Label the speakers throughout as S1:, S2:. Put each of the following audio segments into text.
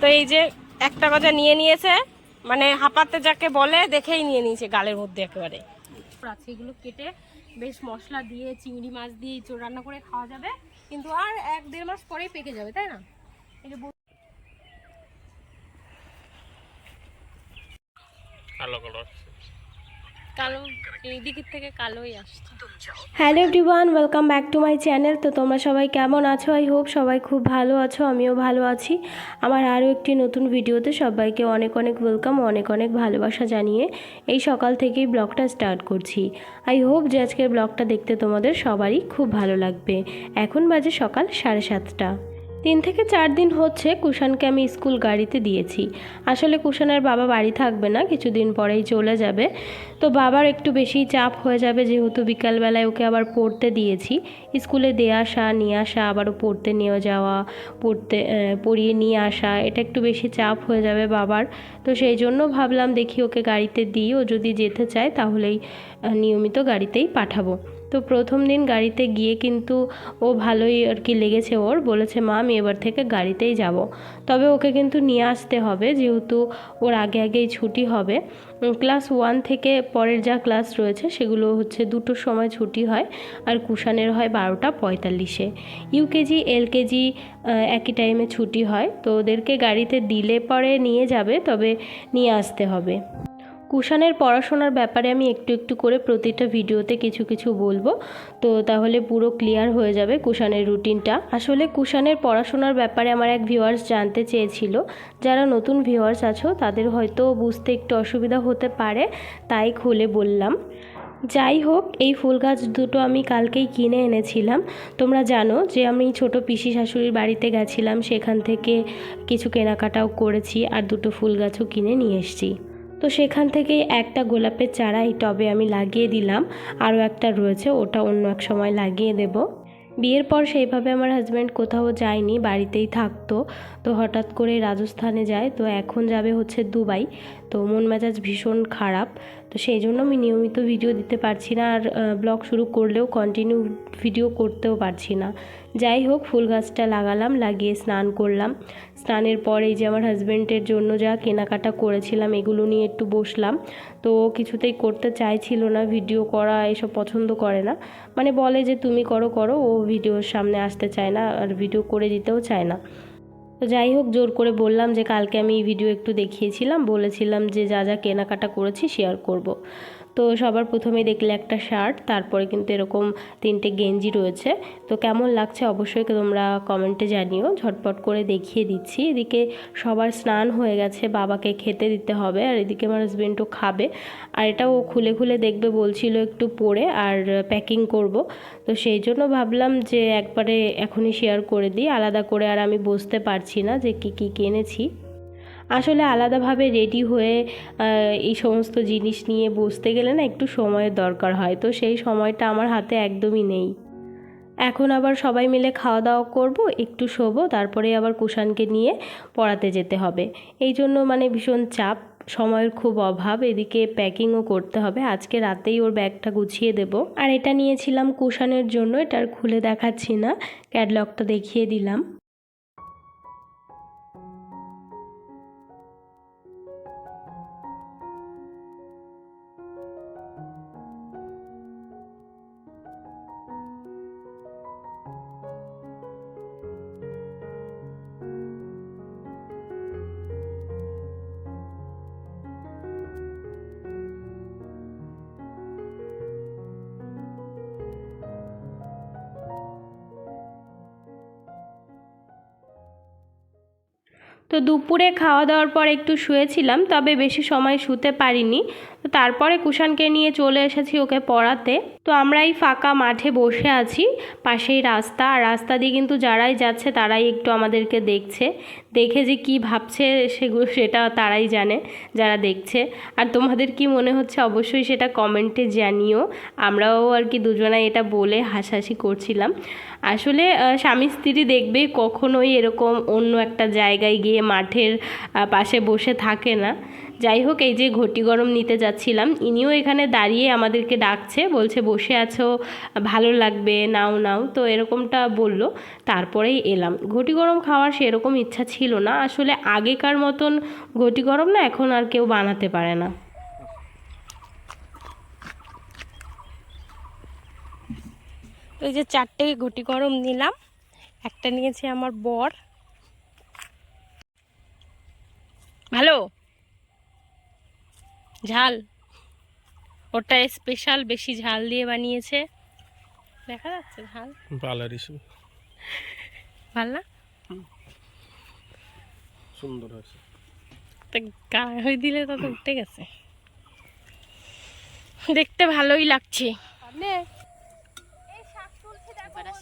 S1: তো এই যে একটা কথা নিয়ে নিয়েছে মানে হাঁপাতে যাকে বলে দেখেই নিয়ে নিয়েছে গালের মধ্যে একেবারে। আছে এগুলো কেটে বেশ মশলা দিয়ে চিংড়ি মাছ দিয়ে ইঁচড় রান্না করে খাওয়া যাবে কিন্তু আর এক দেড় মাস পরেই পেকে যাবে তাই না? এই যে ব-
S2: কালো,
S1: এই থেকে কালোই
S3: hello everyone welcome back to my channel তো তোমরা সবাই কেমন আছো? আই হোপ সবাই খুব ভালো আছো, আমিও ভালো আছি। আমার আরও একটি নতুন ভিডিওতে সবাইকে অনেক অনেক ওয়েলকাম অনেক অনেক ভালোবাসা জানিয়ে এই সকাল থেকেই ব্লগটা স্টার্ট করছি। আই হোপ যে আজকের ব্লগটা দেখতে তোমাদের সবারই খুব ভালো লাগবে। এখন বাজে সকাল সাড়ে সাতটা। তিন থেকে চার দিন হচ্ছে কুষাণকে আমি স্কুল গাড়িতে দিয়েছি। আসলে কুষাণের বাবা বাড়ি থাকবে না, কিছুদিন পরেই চলে যাবে। তো বাবার একটু বেশি চাপ হয়ে যাবে, যেহেতু বিকালবেলায় ওকে আবার পড়তে দিয়েছি। স্কুলে দিয়ে আসা, নিয়ে আসা, আবারও পড়তে নিয়ে যাওয়া, পড়তে পড়িয়ে নিয়ে আসা, এটা একটু বেশি চাপ হয়ে যাবে বাবার। তো সেই জন্য ভাবলাম দেখি ওকে গাড়িতে দিই, ও যদি যেতে চায় তাহলেই নিয়মিত গাড়িতেই পাঠাবো। তো প্রথম দিন গাড়িতে গিয়ে কিন্তু ও ভালোই আর কি লেগেছে ওর। বলেছে, মা, আমি এবার থেকে গাড়িতেই যাব। তবে ওকে কিন্তু নিয়ে আসতে হবে, যেহেতু ওর আগে আগেই ছুটি হবে। ক্লাস ওয়ান থেকে পরের যা ক্লাস রয়েছে, সেগুলো হচ্ছে দুটোর সময় ছুটি হয় আর কুষাণের হয় বারোটা পঁয়তাল্লিশে। ইউকেজি এলকেজি একই টাইমে ছুটি হয়। তো ওদেরকে গাড়িতে দিলে পরে নিয়ে যাবে, তবে নিয়ে আসতে হবে। কুষাণের পড়াশোনার ব্যাপারে আমি একটু একটু করে প্রতিটা ভিডিওতে কিছু কিছু বলব। তো তাহলে পুরো ক্লিয়ার হয়ে যাবে কুষাণের রুটিনটা আসলে কুষাণের পড়াশোনার ব্যাপারে আমার এক ভিউয়ার্স জানতে চেয়েছিল। যারা নতুন ভিউয়ার্স আছো, তাদের হয়তো বুঝতে একটু অসুবিধা হতে পারে, তাই খুলে বললাম। যাই হোক, এই ফুল গাছ দুটো আমি কালকেই কিনে এনেছিলাম। তোমরা জানো যে আমি ছোট পিসি শাশুড়ির বাড়িতে গেছিলাম, সেখান থেকে কিছু কেনাকাটাও করেছি আর দুটো ফুল গাছও কিনে নিয়ে এসেছি। তো সেখান থেকে একটা গোলাপের চারা এই টবে আমি লাগিয়ে দিলাম। আরও একটা রয়েছে, ওটা অন্য এক সময় লাগিয়ে দেব। বিয়ের পর সেইভাবে আমার হাজব্যান্ড কোথাও যায়নি, বাড়িতেই থাকতো। তো হঠাৎ করে রাজস্থানে যায়, তো এখন যাবে হচ্ছে দুবাই। তো মন মেজাজ ভীষণ খারাপ। তো সেই জন্য আমি নিয়মিত ভিডিও দিতে পারছি না আর ব্লগ শুরু করলেও কন্টিনিউ ভিডিও করতেও পারছি না। যাই হোক, ফুল গাছটা লাগালাম, লাগিয়ে স্নান করলাম। স্নানের পর যে আমার হাজব্যান্ডের জন্য যা কেনাকাটা করেছিলাম, এগুলো নিয়ে একটু বসলাম। তো কিছুতেই করতে চাইছিল না ভিডিও করা, এসব পছন্দ করে না। মানে বলে যে, তুমি করো করো। ও ভিডিওর সামনে আসতে চায় না, আর ভিডিও করে দিতেও চায় না। তো যাই হোক, জোর করে বললাম যে কালকে আমি এই ভিডিও একটু দেখিয়েছিলাম বলেছিলাম যে যা যা কেনাকাটা করেছি শেয়ার করব। তো সবার প্রথমে দেখলে একটা শার্ট, তারপরে কিন্তু এরকম তিনটে গেঞ্জি রয়েছে। তো কেমন লাগছে অবশ্যই তোমরা কমেন্টে জানিও। ঝটপট করে দেখিয়ে দিচ্ছি। এদিকে সবার স্নান হয়ে গেছে, বাবাকে খেতে দিতে হবে আর এদিকে আমার হাজবেন্ডও খাবে। আর এটাও ও খুলে খুলে দেখবে বলছিল একটু পরে আর প্যাকিং করব। তো সেই জন্য ভাবলাম যে একবারে এখনই শেয়ার করে দিই। আলাদা করে আর আমি বুঝতে পারছি না যে কী কী কিনেছি। আসলে আলাদাভাবে রেডি হয়ে এই সমস্ত জিনিস নিয়ে বসতে গেলে না একটু সময়ের দরকার হয়। তো সেই সময়টা আমার হাতে একদমই নেই। এখন আবার সবাই মিলে খাওয়া দাওয়া করব, একটু শোবো, তারপরে আবার কুষাণকে নিয়ে পড়াতে যেতে হবে। এই জন্য মানে ভীষণ চাপ, সময়ের খুব অভাব, এদিকে প্যাকিংও করতে হবে। আজকে রাতেই ওর ব্যাগটা গুছিয়ে দেব। আর এটা নিয়েছিলাম কুষাণের জন্য, এটা আর খুলে দেখাচ্ছি না। ক্যাটলগটা দেখিয়ে দিলাম। তো দুপুরে খাওয়া দাওয়ার পর একটু শুয়েছিলাম তবে বেশি সময় শুতে পারিনি। তো তারপরে কুষাণকে নিয়ে চলে এসেছি ওকে পড়াতে। তো আমরা এই ফাঁকা মাঠে বসে আছি। পাশেই রাস্তা, আর রাস্তা দিয়ে কিন্তু যারাই যাচ্ছে তারাই একটু আমাদেরকে দেখছে। দেখে যে কি ভাবছে সেগুলো, সেটা তারাই জানে, যারা দেখছে। আর তোমাদের কি মনে হচ্ছে অবশ্যই সেটা কমেন্টে জানিও। আমরাও আর কি দুজনাই এটা বলে হাসাহাসি করছিলাম। আসলে স্বামী স্ত্রী দেখবে কখনোই এরকম অন্য একটা জায়গায় গিয়ে মাঠের পাশে বসে থাকে না। যাই হোক এই যে ঘটি গরম নিতে যাচ্ছিলাম, ইনিও এখানে দাঁড়িয়ে আমাদেরকে ডাকছে, বলছে, বসে আছো, ভালো লাগবে, নাও নাও। তো এরকমটা বলল, তারপরেই এলাম। ঘটি গরম খাওয়ার সেরকম ইচ্ছা ছিল না, আসলে আগেকার মতন ঘটি গরম না এখন আর কেউ বানাতে পারে না।
S1: ওই যে চারটে ঘটি গরম নিলাম, একটা নিয়েছে আমার বর। ভালো ঝাল। ওটা স্পেশাল বেশি ঝাল দিয়ে বানিয়েছে। দেখা যাচ্ছে ঝাল।
S2: পালার ইস্যু
S1: ভালো না?
S2: সুন্দর হয়েছে।
S1: তা গায়ে হয়ে দিলে তো উঠে গেছে। দেখতে ভালোই লাগছে।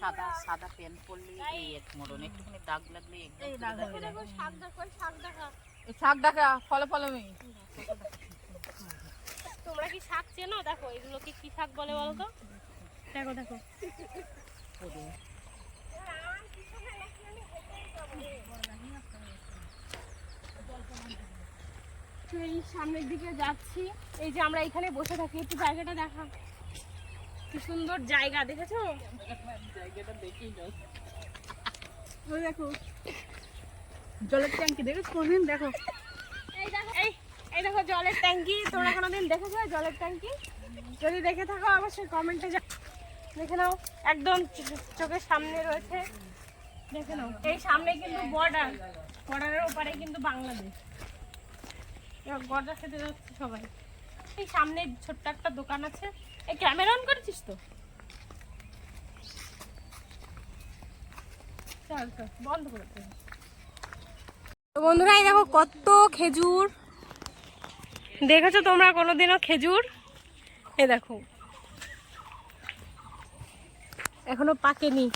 S4: সাদা সাদা পেন পরলে এই এক মরণ একটুখানি দাগ লাগলে শাক দেখা ফলে ফলে মেয়ে।
S1: তোমরা কি শাক চেনো? দেখো এগুলোকে কি শাক বলে বলো তো দেখো দেখো। এই সামনের দিকে যাচ্ছি। এই যে আমরা এখানে বসে থাকি একটু জায়গাটা দেখা। কি সুন্দর জায়গা দেখেছ?
S4: ওই দেখো। জলের ট্যাঙ্কি দেখেছ দেখো
S1: দেখো। এই দেখো জলের ট্যাঙ্কি, তোমরা কোনোদিন দেখেছ জলের ট্যাঙ্কি? যদি দেখে থাকো, অবশ্যই কমেন্টে দেখে নাও, একদম চোখের সামনে রয়েছে। দেখে নাও, এই সামনে কিন্তু বর্ডার বর্ডারের ওপারে কিন্তু বাংলাদেশ। গর্দা খেতে যাচ্ছে সবাই। এই সামনে ছোট্ট একটা দোকান আছে। এই ক্যামেরা অন করেছিস তো? বন্ধ করে বন্ধুরা, এই দেখো কত খেজুর। দেখেছ তোমরা কোনোদিনও খেজুর? এ দেখো। এখনও পাকেনি।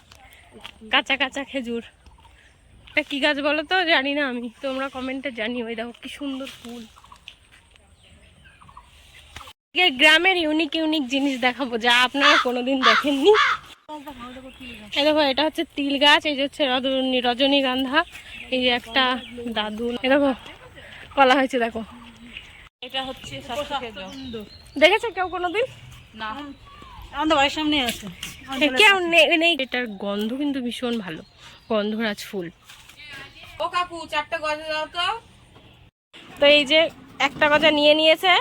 S1: কাঁচা কাঁচা খেজুর। এটা কি গাছ বলো তো? জানি না আমি। তোমরা কমেন্টে জানি ওই দেখো কি সুন্দর ফুল। গ্রামের ইউনিক ইউনিক জিনিস দেখাবো যা আপনারা কোনোদিন দেখেননি। এই দেখো এটা হচ্ছে তিল গাছ এই যে হচ্ছে রজনী- রজনীগন্ধা এই যে একটা দাদু। এই দেখো কলা হয়েছে দেখো।
S4: এটা হচ্ছে
S1: দেখেছে কেউ কোনোদিন?
S4: না। আমাদের বাড়ির সামনে আছে।
S1: কেউ নেই নেই। এটার গন্ধ কিন্তু ভীষণ ভালো। গন্ধরাজ ফুল।
S4: ও কাকু চারটে গজে দাও তো।
S1: তো এই যে একটা গজা নিয়ে নিয়েছে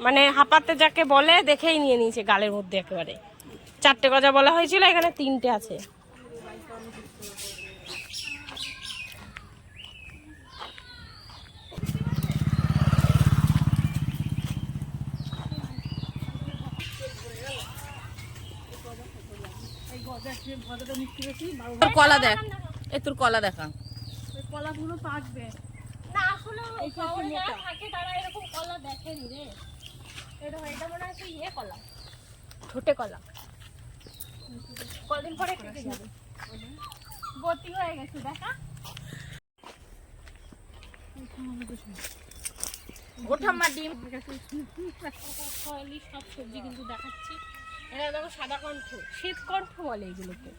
S1: মানে হাঁপাতে যাকে বলে দেখেই নিয়ে নিয়েছে গালের মধ্যে একেবারে। চারটে গজা বলা হয়েছিল এখানে তিনটে আছে।
S4: তোর কলা দেখ। এই তোর কলা দেখা।
S1: না আসলে থাকে তারা এরকম কলা দেখেনি রে। এটা এটা মনে হয় ইয়ে কলা। ঠোঁটে কলা। কদিন পরে কেটে যাবে। ভর্তি হয়ে গেছে দেখা।
S4: ওঠাম্মা ডিম।
S1: সব সবজি কিন্তু দেখাচ্ছি। এটা দেখো সাদা কণ্ঠ। শীত কণ্ঠ বলে এগুলোকে।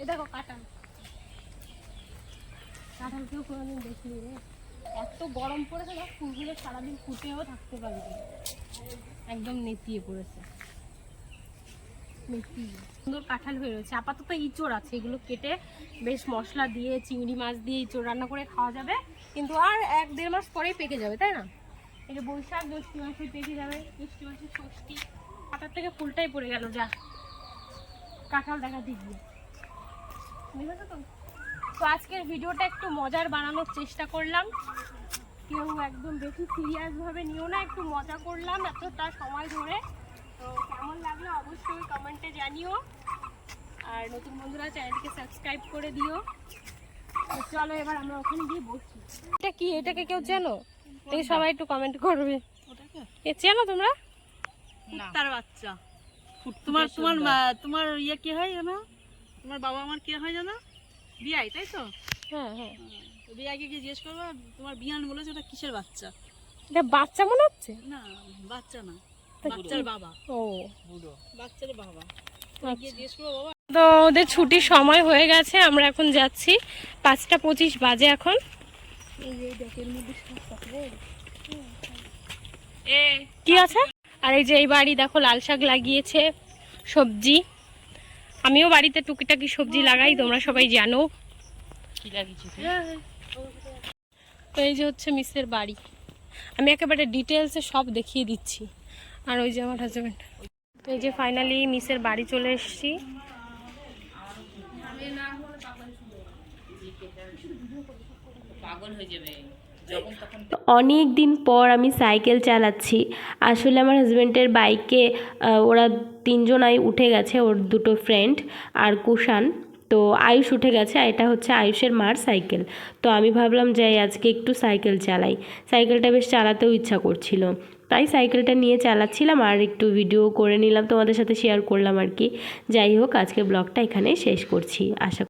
S1: এই দেখো, কাঁঠাল। কাঁঠাল কেউ কোনোদিন দেখিনি রে। এত গরম পড়েছে না ফুলগুলো সারাদিন ফুটেও থাকতে পারবে। একদম নেতিয়ে পড়েছে। সুন্দর কাঁঠাল হয়ে রয়েছে। আপাতত ইঁচড় আছে এগুলো কেটে বেশ মশলা দিয়ে চিংড়ি মাছ দিয়ে ইঁচড় রান্না করে খাওয়া যাবে। কিন্তু আর এক দেড় মাস পরেই পেকে যাবে তাই না? যে বৈশাখ, জ্যৈষ্ঠ মাসে পেকে যাবে। জ্যৈষ্ঠ মাসে ষষ্ঠী। পাতার থেকে ফুলটাই পড়ে গেল, যা। কাঁঠাল দেখা দিবি। দেখেছ তো? তো আজকের ভিডিওটা একটু মজার বানানোর চেষ্টা করলাম। কেউ একদম বেশি সিরিয়াস ভাবে নিও না, একটু মজা করলাম এতটা সময় ধরে। তো কেমন লাগল অবশ্যই কমেন্টে জানিও। আর নতুন বন্ধুরা, চ্যানেলটিকে সাবস্ক্রাইব করে দিও। তো চলো এবার আমরা ওখানে গিয়ে বসি। এটা কি? এটাকে কেউ চেনো? দেখি সবাই একটু কমেন্ট করবে। এ চেনো তোমরা?
S4: তার বাচ্চা। তোমার তোমার তোমার ইয়ে কি হয় জানো? তোমার বাবা আমার কে হয় জানো? বিয়াই তাই তো?
S1: হ্যাঁ হ্যাঁ।
S4: বিয়াইকে গিয়ে জিজ্ঞেস করব তোমার বিয়ান বলেছে ওটা কিসের বাচ্চা?
S1: এটা বাচ্চা মনে হচ্ছে?
S4: না বাচ্চা না। বাচ্চার বাবা।
S1: ও।
S4: বাচ্চার বাবা।
S1: আচ্ছা।
S4: গিয়ে জিজ্ঞেস করব বাবা।
S1: তো ওদের ছুটির সময় হয়ে গেছে আমরা এখন যাচ্ছি। পাঁচটা পঁচিশ বাজে এখন। কি আছে? আর এই যে এই বাড়ি দেখো, লাল শাক লাগিয়েছে, সবজি। আমিও বাড়িতে টুকিটাকি সবজি লাগাই, তোমরা সবাই জানো। তো এই যে হচ্ছে মিসের বাড়ি। আমি একেবারে ডিটেলসে সব দেখিয়ে দিচ্ছি। আর ওই যে আমার হাজব্যান্ড তো এই যে ফাইনালি মিসের বাড়ি চলে এসেছি।
S3: অনেক দিন পর আমি সাইকেল চালাচ্ছি। আসলে আমার হাজব্যান্ডের বাইকে ওরা তিনজনাই উঠে গেছে, ওর দুটো ফ্রেন্ড আর কুষাণ। তো আয়ুষ উঠে গেছে এটা হচ্ছে আয়ুষের মার সাইকেল। তো আমি ভাবলাম যে আজকে একটু সাইকেল চালাই। সাইকেলটা বেশ চালাতেও ইচ্ছা করছিল। তাই সাইকেলটা নিয়ে চালাচ্ছিলাম আর একটু ভিডিও করে নিলাম, তোমাদের সাথে শেয়ার করলাম আর কি। যাই হোক আজকে ব্লগটা এখানেই শেষ করছি। আশা